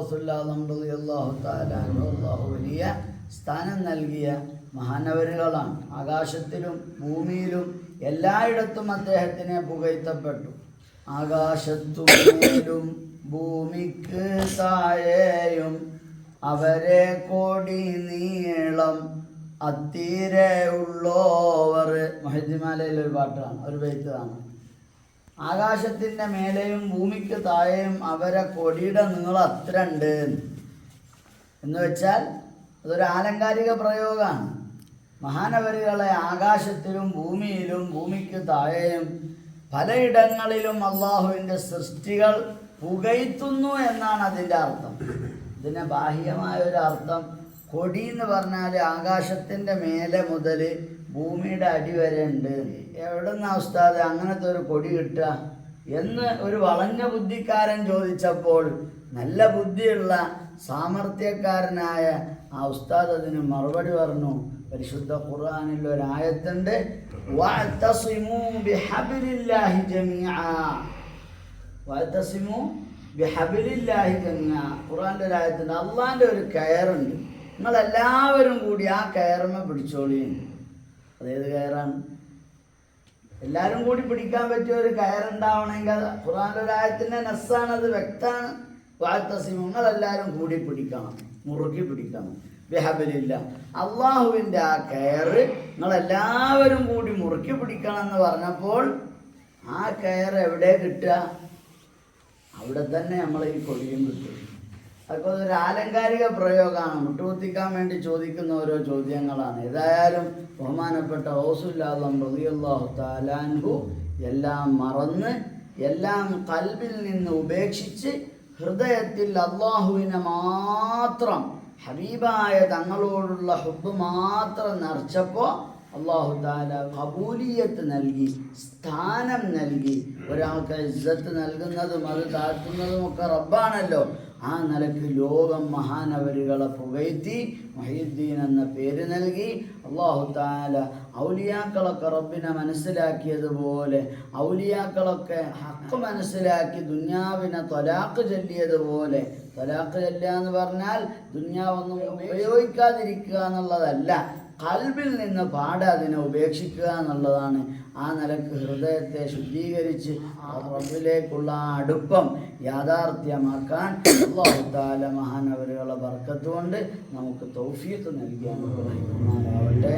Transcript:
ഗൗസുല്ലാഹു താലാനു അള്ളാഹു വലിയ സ്ഥാനം നൽകിയ മഹാനവരുകളാണ് ആകാശത്തിലും ഭൂമിയിലും എല്ലായിടത്തും അദ്ദേഹത്തിനെ പുകഴ്ത്തപ്പെട്ടു ആകാശത്തുമേലും ഭൂമിക്ക് താഴെയും അവരെ കോടി നീളം അത്തീരെ ഉള്ളോവർ മഹിദ്മാലയിലൊരു പാട്ടാണ് ഒരു ബെയ്ത്താണ് ആകാശത്തിന്റെ മേലെയും ഭൂമിക്ക് താഴെയും അവരെ കൊടിയുടെ നീളം അത്ര ഉണ്ട് എന്ന് വെച്ചാൽ അതൊരു ആലങ്കാരിക പ്രയോഗമാണ്. മഹാനവരികളെ ആകാശത്തിലും ഭൂമിയിലും ഭൂമിക്ക് താഴെയും പലയിടങ്ങളിലും അള്ളാഹുവിന്റെ സൃഷ്ടികൾ പുകയ്ത്തുന്നു എന്നാണ് അതിന്റെ അർത്ഥം. ഇതിന് ബാഹ്യമായ ഒരു അർത്ഥം കൊടി എന്ന് പറഞ്ഞാൽ ആകാശത്തിന്റെ മേലെ മുതൽ ഭൂമിയുടെ അടി വരെ ഉണ്ട്. എവിടെ നിന്ന് ഉസ്താദ് അങ്ങനത്തെ ഒരു കൊടി കിട്ടുക? എന്ന് ഒരു വളഞ്ഞ ബുദ്ധിക്കാരൻ ചോദിച്ചപ്പോൾ നല്ല ബുദ്ധിയുള്ള സാമർഥ്യക്കാരനായ ആ ഉസ്താദ് അതിന് മറുപടി പറഞ്ഞു. പരിശുദ്ധ ഖുർആാനിൽ ഒരായത്തുണ്ട് ഖുർആാന്റെ ഒരു ആയത്തുണ്ട്. അള്ളാന്റെ ഒരു കയറുണ്ട്. നിങ്ങൾ എല്ലാവരും കൂടി ആ കയറുമ പിടിച്ചോളി. അതേത് കയറാണ്? എല്ലാവരും കൂടി പിടിക്കാൻ പറ്റിയ ഒരു കയറുണ്ടാവണമെങ്കിൽ അത് ഖുറാനൊരായത്തിന്റെ നസ്സാണ് അത് വ്യക്തമാണ്. വാത്തസിമു നിങ്ങൾ എല്ലാവരും കൂടി പിടിക്കണം. മുറുക്കി പിടിക്കണം. വ്യഹബലില്ല അള്ളാഹുവിന്റെ ആ കയറ് നിങ്ങളെല്ലാവരും കൂടി മുറുക്കി പിടിക്കണം എന്ന് പറഞ്ഞപ്പോൾ ആ കയർ എവിടെ കിട്ടുക? അവിടെ തന്നെ നമ്മൾ ഈ കൊടിയും കിട്ടും. അതൊക്കെ ഒരു ആലങ്കാരിക പ്രയോഗമാണ്. മുട്ടുകുത്തിക്കാൻ വേണ്ടി ചോദിക്കുന്ന ഓരോ ചോദ്യങ്ങളാണ്. ഏതായാലും ബഹുമാനപ്പെട്ട ഓസുല്ലാദം റളിയല്ലാഹു താലാൻഹു എല്ലാം മറന്ന് എല്ലാം കൽബിൽ നിന്ന് ഉപേക്ഷിച്ച് ഹൃദയത്തിൽ അള്ളാഹുവിനെ മാത്രം ഹബീബായ തങ്ങളോടുള്ള ഹുബ് മാത്രം നിറച്ചപ്പോൾ അള്ളാഹു താല കബൂലിയത്ത് നൽകി സ്ഥാനം നൽകി ഒരാൾക്ക് ഇസ്സത്ത് നൽകുന്നതും അത് താഴ്ത്തുന്നതും ഒക്കെ റബ്ബാണല്ലോ. ആ നിലയ്ക്ക് ലോകം മഹാനവരുകളെ പുകഴ്ത്തി മൊഹീദ്ദീൻ എന്ന പേര് നൽകി. അള്ളാഹു താല ഔലിയാക്കളൊക്കെ റബ്ബിനെ മനസ്സിലാക്കിയതുപോലെ ഔലിയാക്കളൊക്കെ ഹക്ക് മനസ്സിലാക്കി ദുന്യാവിനെ തൊലാക്ക് ചൊല്ലിയതുപോലെ തൊലാക്ക് ചൊല്ലുക എന്ന് പറഞ്ഞാൽ ദുന്യാവൊന്നും ഉപയോഗിക്കാതിരിക്കുക എന്നുള്ളതല്ല. കൽബിൽ നിന്ന് പാടെ അതിനെ ഉപേക്ഷിക്കുക എന്നുള്ളതാണ് ആ നിലയ്ക്ക് ഹൃദയത്തെ ശുദ്ധീകരിച്ച് റബ്ബിലേക്കുള്ള ആ അടുപ്പം യാഥാർത്ഥ്യമാക്കാൻ അള്ളാഹുത്താല മഹാനവരുകളെ വർക്കത്തുകൊണ്ട് നമുക്ക് തൗഫീത്ത് നൽകിയാൽ അനുഗ്രഹിക്കുമാറാവട്ടെ.